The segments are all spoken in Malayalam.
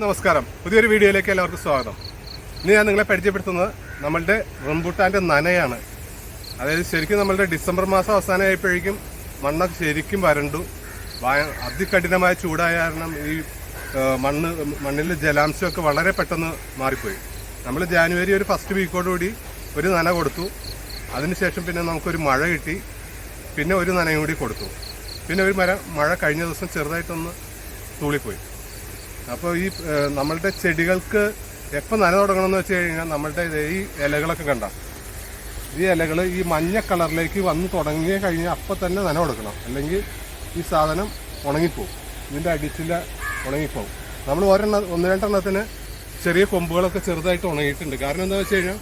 നമസ്കാരം. പുതിയൊരു വീഡിയോയിലേക്ക് എല്ലാവർക്കും സ്വാഗതം. ഇന്ന് ഞാൻ നിങ്ങളെ പരിചയപ്പെടുത്തുന്നത് നമ്മളുടെ റംബുട്ടാന്റെ നനയാണ്. അതായത് ശരിക്കും നമ്മളുടെ ഡിസംബർ മാസം അവസാനമായപ്പോഴേക്കും മണ്ണൊക്കെ ശരിക്കും വരണ്ടു. അതികഠിനമായ ചൂടായ കാരണം ഈ മണ്ണ് മണ്ണിലെ ജലാംശമൊക്കെ വളരെ പെട്ടെന്ന് മാറിപ്പോയി. നമ്മൾ ജാനുവരി ഒരു ഫസ്റ്റ് വീക്കോടുകൂടി ഒരു നന കൊടുത്തു. അതിനുശേഷം പിന്നെ നമുക്കൊരു മഴ കിട്ടി. പിന്നെ ഒരു നനയും കൂടി കൊടുത്തു. പിന്നെ ഒരു മഴ കഴിഞ്ഞ ദിവസം ചെറുതായിട്ടൊന്ന് തൂളിപ്പോയി. അപ്പോൾ ഈ നമ്മളുടെ ചെടികൾക്ക് എപ്പോൾ നന തുടങ്ങണമെന്ന് വെച്ച് കഴിഞ്ഞാൽ നമ്മളുടെ ഈ ഇലകളൊക്കെ കണ്ട. ഈ ഇലകൾ ഈ മഞ്ഞ കളറിലേക്ക് വന്ന് തുടങ്ങി കഴിഞ്ഞാൽ അപ്പം തന്നെ നന കൊടുക്കണം. അല്ലെങ്കിൽ ഈ സാധനം ഉണങ്ങിപ്പോവും. ഇതിന്റെ അടിച്ചില ഉണങ്ങിപ്പോവും. നമ്മൾ ഒരെണ്ണ ഒന്ന് രണ്ടെണ്ണത്തിന് ചെറിയ കൊമ്പുകളൊക്കെ ചെറുതായിട്ട് ഉണങ്ങിയിട്ടുണ്ട്. കാരണം എന്താ വെച്ച് കഴിഞ്ഞാൽ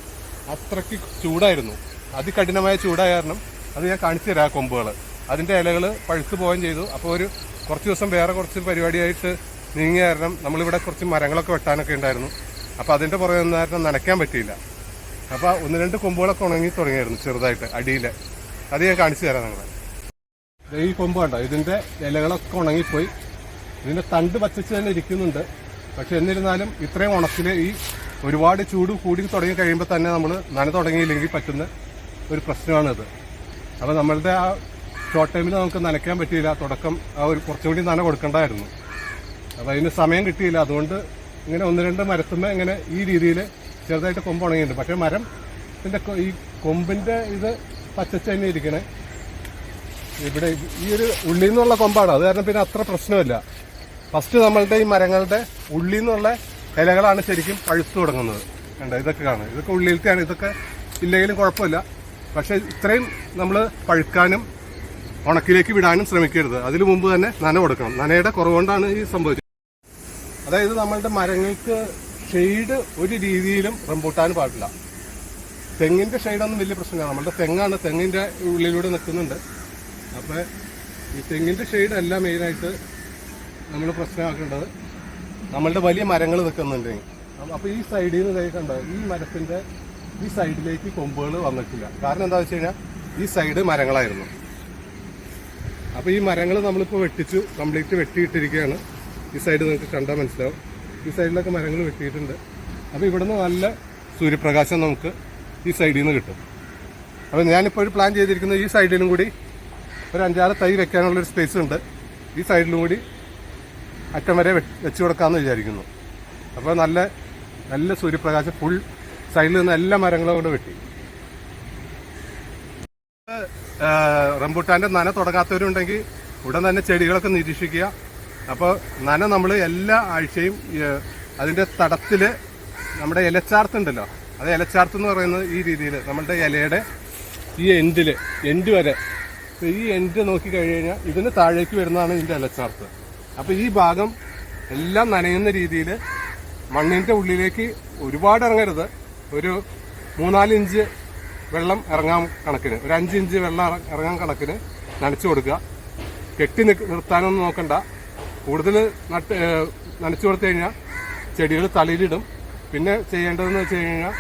അത്രയ്ക്ക് ചൂടായിരുന്നു. അതികഠിനമായ ചൂടായ കാരണം അത് ഞാൻ കാണിച്ചു തരാം ആ കൊമ്പുകൾ അതിന്റെ ഇലകൾ പഴുത്തു പോവുകയും ചെയ്തു. അപ്പോൾ ഒരു കുറച്ച് ദിവസം വേറെ കുറച്ച് പരിപാടിയായിട്ട് നീങ്ങിയ കാരണം നമ്മളിവിടെ കുറച്ച് മരങ്ങളൊക്കെ വെട്ടാനൊക്കെ ഉണ്ടായിരുന്നു. അപ്പോൾ അതിന്റെ പുറകെ നിന്ന് കാരണം നനയ്ക്കാൻ പറ്റിയില്ല. അപ്പോൾ ഒന്ന് രണ്ട് കൊമ്പുകളൊക്കെ ഉണങ്ങി തുടങ്ങിയായിരുന്നു ചെറുതായിട്ട് അടിയിൽ അത് ഞാൻ കാണിച്ചു തരാം നിങ്ങളെ. ഈ കൊമ്പ് കണ്ടോ? ഇതിന്റെ ഇലകളൊക്കെ ഉണങ്ങിപ്പോയി. ഇതിന്റെ തണ്ട് പച്ചച്ച് തന്നെ ഇരിക്കുന്നുണ്ട്. പക്ഷെ എന്നിരുന്നാലും ഇത്രയും ഉണക്കിൽ ഈ ഒരുപാട് ചൂട് കൂടി തുടങ്ങി കഴിയുമ്പോൾ തന്നെ നമ്മൾ നന തുടങ്ങിയില്ലെങ്കിൽ പറ്റുന്ന ഒരു പ്രശ്നമാണിത്. അപ്പോൾ നമ്മളുടെ ആ ഷോർട്ട് ടൈമിൽ നമുക്ക് നനയ്ക്കാൻ പറ്റിയില്ല. തുടക്കം ആ ഒരു കുറച്ചും കൂടി നന കൊടുക്കേണ്ടായിരുന്നു. അപ്പോൾ അതിന് സമയം കിട്ടിയില്ല. അതുകൊണ്ട് ഇങ്ങനെ ഒന്ന് രണ്ട് മരത്തുമ്പോൾ ഇങ്ങനെ ഈ രീതിയിൽ ചെറുതായിട്ട് കൊമ്പ് ഉണങ്ങിയിട്ടുണ്ട്. പക്ഷേ മരം ഇതിന്റെ ഈ കൊമ്പിന്റെ ഇത് പച്ചച്ച് തന്നെ ഇരിക്കണേ. ഇവിടെ ഈ ഒരു ഉള്ളിൽ നിന്നുള്ള കൊമ്പാണ്. അത് കാരണം പിന്നെ അത്ര പ്രശ്നമില്ല. ഫസ്റ്റ് നമ്മളുടെ ഈ മരങ്ങളുടെ ഉള്ളിൽ നിന്നുള്ള ഇലകളാണ് ശരിക്കും പഴുത്തു തുടങ്ങുന്നത്. കണ്ടോ? ഇതൊക്കെ കാണും. ഇതൊക്കെ ഉള്ളിലത്തെയാണ്. ഇതൊക്കെ ഇല്ലെങ്കിലും കുഴപ്പമില്ല. പക്ഷേ ഇത്രയും നമ്മൾ പഴുക്കാനും ഉണക്കിലേക്ക് വിടാനും ശ്രമിക്കരുത്. അതിനു മുമ്പ് തന്നെ നന കൊടുക്കണം നനയുടെ കുറവുകൊണ്ടാണ് ഈ സംഭവിച്ചത്. അതായത് നമ്മളുടെ മരങ്ങൾക്ക് ഷെയ്ഡ് ഒരു രീതിയിലും റംബൂട്ടാൻ പാടില്ല. തെങ്ങിന്റെ ഷെയ്ഡൊന്നും വലിയ പ്രശ്നമില്ല. നമ്മളുടെ തെങ്ങാണ് തെങ്ങിന്റെ ഉള്ളിലൂടെ നിൽക്കുന്നുണ്ട്. അപ്പോൾ ഈ തെങ്ങിന്റെ ഷെയ്ഡല്ല മെയിനായിട്ട് നമ്മൾ പ്രശ്നമാക്കേണ്ടത്. നമ്മളുടെ വലിയ മരങ്ങൾ നിൽക്കുന്നുണ്ട്. അപ്പോൾ ഈ സൈഡിൽ നിന്ന് കണ്ടോ? ഈ മരത്തിന്റെ ഈ സൈഡിലേക്ക് കൊമ്പുകൾ വന്നിട്ടില്ല. കാരണം എന്താ വെച്ച് കഴിഞ്ഞാൽ ഈ സൈഡ് മരങ്ങളായിരുന്നു. അപ്പോൾ ഈ മരങ്ങൾ നമ്മളിപ്പോൾ വെട്ടിച്ചു കംപ്ലീറ്റ് വെട്ടിയിട്ടിരിക്കുകയാണ്. ഈ സൈഡ് നിങ്ങൾക്ക് കണ്ടാൽ മനസ്സിലാവും. ഈ സൈഡിലൊക്കെ മരങ്ങൾ വെട്ടിയിട്ടുണ്ട്. അപ്പോൾ ഇവിടുന്ന് നല്ല സൂര്യപ്രകാശം നമുക്ക് ഈ സൈഡിൽ നിന്ന് കിട്ടും. അപ്പോൾ ഞാനിപ്പോൾ ഒരു പ്ലാൻ ചെയ്തിരിക്കുന്നത് ഈ സൈഡിലും കൂടി ഒരു അഞ്ചാറ് തൈ വെക്കാനുള്ളൊരു സ്പേസ് ഉണ്ട്. ഈ സൈഡിലും കൂടി അറ്റം വരെ വെച്ച് കൊടുക്കാമെന്ന് വിചാരിക്കുന്നു. അപ്പോൾ നല്ല നല്ല സൂര്യപ്രകാശം ഫുൾ സൈഡിൽ നിന്ന് എല്ലാ മരങ്ങളും കൊണ്ട് വെട്ടി. റംബൂട്ടാന്റെ നന തുടങ്ങാത്തവരുണ്ടെങ്കിൽ ഉടൻ തന്നെ ചെടികളൊക്കെ നിരീക്ഷിക്കുക. അപ്പോൾ നന നമ്മൾ എല്ലാ ആഴ്ചയും അതിന്റെ തടത്തിൽ നമ്മുടെ ഇലച്ചാർത്ത് ഉണ്ടല്ലോ അത് ഇലച്ചാർത്ത് എന്ന് പറയുന്നത് ഈ രീതിയിൽ നമ്മളുടെ ഇലയുടെ ഈ എൻഡിൽ എൻഡ് വരെ. ഈ എൻഡ് നോക്കി കഴിഞ്ഞാൽ ഇതിന് താഴേക്ക് വരുന്നതാണ് ഇതിന്റെ ഇലച്ചാർത്ത്. അപ്പോൾ ഈ ഭാഗം എല്ലാം നനയുന്ന രീതിയിൽ മണ്ണിന്റെ ഉള്ളിലേക്ക് ഒരുപാട് ഇറങ്ങരുത്. ഒരു മൂന്നാൽ ഇഞ്ച് വെള്ളം ഇറങ്ങാൻ കണക്കിന്. ഒരു അഞ്ച് ഇഞ്ച് വെള്ളം ഇറങ്ങാൻ കണക്കിന് നനച്ചു കൊടുക്കുക. കെട്ടി നിർത്താനൊന്നും നോക്കണ്ട. കൂടുതൽ നട്ട് നനച്ചു കൊടുത്തു കഴിഞ്ഞാൽ ചെടികൾ തളിയിലിടും പിന്നെ ചെയ്യേണ്ടതെന്ന് വെച്ച് കഴിഞ്ഞാൽ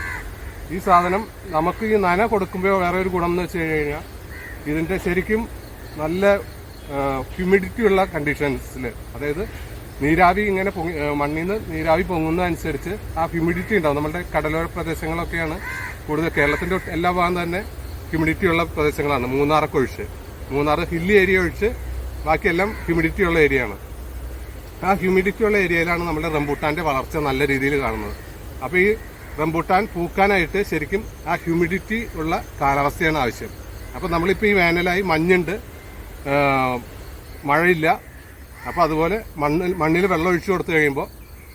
ഈ സാധനം നമുക്ക് ഈ നന കൊടുക്കുമ്പോൾ വേറെ ഒരു ഗുണം എന്ന് വെച്ച് കഴിഞ്ഞാൽ ഇതിന്റെ ശരിക്കും നല്ല ഹ്യൂമിഡിറ്റി ഉള്ള കണ്ടീഷൻസിൽ അതായത് നീരാവി ഇങ്ങനെ പൊങ്ങി മണ്ണിൽ നിന്ന് നീരാവി പൊങ്ങുന്നതനുസരിച്ച് ആ ഹ്യൂമിഡിറ്റി ഉണ്ടാവും. നമ്മുടെ കടലോര പ്രദേശങ്ങളൊക്കെയാണ് കൂടുതൽ കേരളത്തിന്റെ എല്ലാ ഭാഗം തന്നെ ഹ്യൂമിഡിറ്റി ഉള്ള പ്രദേശങ്ങളാണ്. മൂന്നാറൊക്കെ ഒഴിച്ച്. മൂന്നാർ ഹില്ലി ഏരിയ ഒഴിച്ച് ബാക്കിയെല്ലാം ഹ്യൂമിഡിറ്റി ഉള്ള ഏരിയ ആണ് ആ ഹ്യൂമിഡിറ്റി ഉള്ള ഏരിയയിലാണ് നമ്മുടെ റംബൂട്ടാന്റെ വളർച്ച നല്ല രീതിയിൽ കാണുന്നത്. അപ്പോൾ ഈ റംബൂട്ടാൻ പൂക്കാനായിട്ട് ശരിക്കും ആ ഹ്യൂമിഡിറ്റി ഉള്ള കാലാവസ്ഥയാണ് ആവശ്യം. അപ്പോൾ നമ്മളിപ്പോൾ ഈ വേനലായി മഞ്ഞുണ്ട് മഴയില്ല. അപ്പോൾ അതുപോലെ മണ്ണിൽ മണ്ണിൽ വെള്ളം ഒഴിച്ചു കൊടുത്തു കഴിയുമ്പോൾ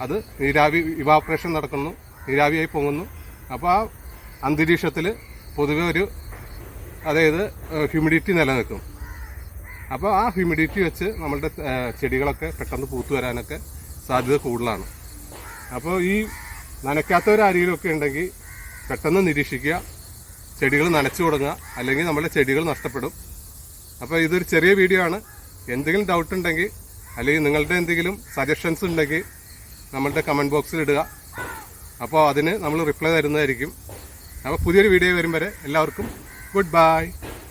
അത് നീരാവി ഇവാപ്രേഷൻ നടക്കുന്നു നീരാവിയായി പൊങ്ങുന്നു. അപ്പോൾ ആ അന്തരീക്ഷത്തിൽ പൊതുവെ ഒരു അതായത് ഹ്യൂമിഡിറ്റി നിലനിൽക്കും. അപ്പോൾ ആ ഹ്യൂമിഡിറ്റി വെച്ച് നമ്മളുടെ ചെടികളൊക്കെ പെട്ടെന്ന് പൂത്തു വരാനൊക്കെ സാധ്യത കൂടുതലാണ്. അപ്പോൾ ഈ നനയ്ക്കാത്തവർ ആരെങ്കിലുമൊക്കെ ഉണ്ടെങ്കിൽ പെട്ടെന്ന് നിരീക്ഷിക്കുക ചെടികൾ നനച്ചു തുടങ്ങുക അല്ലെങ്കിൽ നമ്മുടെ ചെടികൾ നഷ്ടപ്പെടും. അപ്പോൾ ഇതൊരു ചെറിയ വീഡിയോ ആണ്. എന്തെങ്കിലും ഡൗട്ട് ഉണ്ടെങ്കിൽ അല്ലെങ്കിൽ നിങ്ങളുടെ എന്തെങ്കിലും സജഷൻസ് ഉണ്ടെങ്കിൽ നമ്മളുടെ കമന്റ് ബോക്സിൽ ഇടുക. അപ്പോൾ അതിന് നമ്മൾ റിപ്ലൈ തരുന്നതായിരിക്കും. അപ്പോൾ പുതിയൊരു വീഡിയോ വരും വരെ എല്ലാവർക്കും ഗുഡ് ബൈ